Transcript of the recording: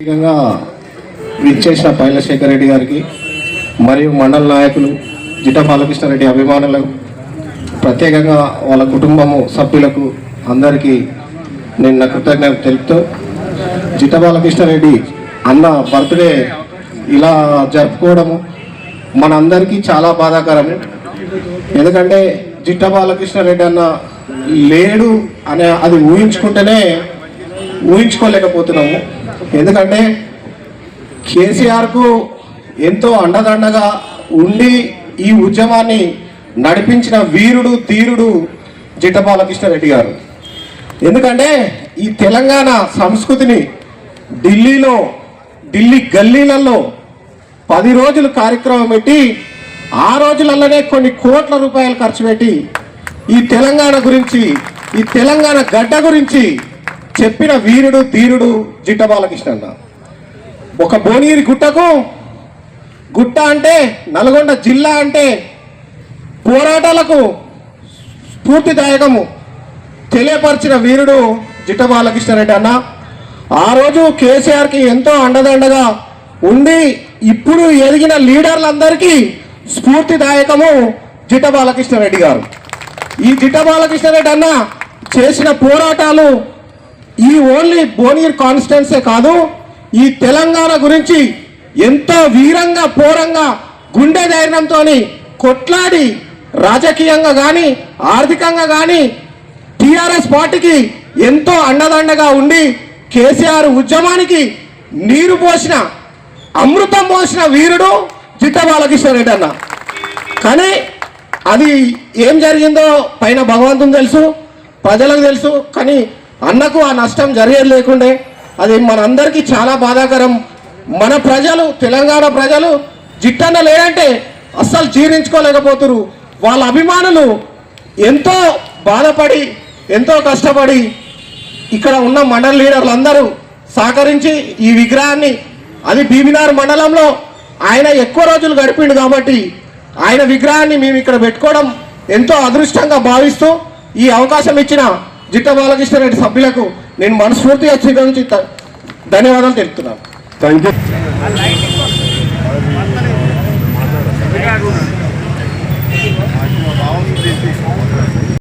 ప్రత్యేకంగా విచ్చేసిన పైలశేఖర్ రెడ్డి గారికి మరియు మండల నాయకులు జిట్ట బాలకృష్ణారెడ్డి అభిమానులకు ప్రత్యేకంగా వాళ్ళ కుటుంబము సభ్యులకు అందరికీ నేను నా కృతజ్ఞత తెలుపుతూ జిట్ట బాలకృష్ణారెడ్డి అన్న బర్త్డే ఇలా జరుపుకోవడము మనందరికీ చాలా బాధాకరము. ఎందుకంటే జిట్ట బాలకృష్ణారెడ్డి అన్న లేడు అనే అది ఊహించుకుంటేనే ఊహించుకోలేకపోతున్నాము. ఎందుకంటే కేసీఆర్కు ఎంతో అండదండగా ఉండి ఈ ఉద్యమాన్ని నడిపించిన వీరుడు తీరుడు జిట్ట బాలకృష్ణారెడ్డి గారు. ఎందుకంటే ఈ తెలంగాణ సంస్కృతిని ఢిల్లీలో ఢిల్లీ గల్లీలలో పది రోజులు కార్యక్రమం పెట్టి ఆ రోజులలోనే కొన్ని కోట్ల రూపాయలు ఖర్చు పెట్టి ఈ తెలంగాణ గురించి ఈ తెలంగాణ గడ్డ గురించి చెప్పిన వీరుడు తీరుడు జిట్ట బాలకృష్ణ అన్న ఒక భువనగిరి గుట్టకు గుట్ట అంటే నల్గొండ జిల్లా అంటే పోరాటాలకు స్ఫూర్తిదాయకము తెలియపరిచిన వీరుడు జిట్ట బాలకృష్ణారెడ్డి అన్న. ఆ రోజు కేసీఆర్కి ఎంతో అండదండగా ఉండి ఇప్పుడు ఎదిగిన లీడర్లందరికీ స్ఫూర్తిదాయకము జిట్ట బాలకృష్ణారెడ్డి గారు. ఈ జిట్ట బాలకృష్ణారెడ్డి అన్న చేసిన పోరాటాలు ఈ ఓన్లీ భువనగిరి కాన్స్టెన్సే కాదు ఈ తెలంగాణ గురించి ఎంతో వీరంగా పోరంగా గుండె ధైర్యంతో కొట్లాడి రాజకీయంగా కానీ ఆర్థికంగా కానీ టీఆర్ఎస్ పార్టీకి ఎంతో అండదండగా ఉండి కేసీఆర్ ఉద్యమానికి నీరు పోసిన అమృతం పోసిన వీరుడు జిట్ట బాలకృష్ణారెడ్డి అన్న. కానీ అది ఏం జరిగిందో పైన భగవంతుని తెలుసు ప్రజలకు తెలుసు కానీ అన్నకు ఆ నష్టం జరిగేది లేకుండే అది మనందరికీ చాలా బాధాకరం. మన ప్రజలు తెలంగాణ ప్రజలు జిట్టన్న లేదంటే అస్సలు జీర్ణించుకోలేకపోతురు. వాళ్ళ అభిమానులు ఎంతో బాధపడి ఎంతో కష్టపడి ఇక్కడ ఉన్న మండల లీడర్లు అందరూ సహకరించి ఈ విగ్రహాన్ని అది బీబీనార్ మండలంలో ఆయన ఎక్కువ రోజులు గడిపిండు కాబట్టి ఆయన విగ్రహాన్ని మేము ఇక్కడ పెట్టుకోవడం ఎంతో అదృష్టంగా భావిస్తూ ఈ అవకాశం ఇచ్చిన జిట్ట బాలకృష్ణారెడ్డి సభ్యులకు నేను మనస్ఫూర్తిగా త- ధన్యవాదాలు తెలుపుతున్నాను. Thank you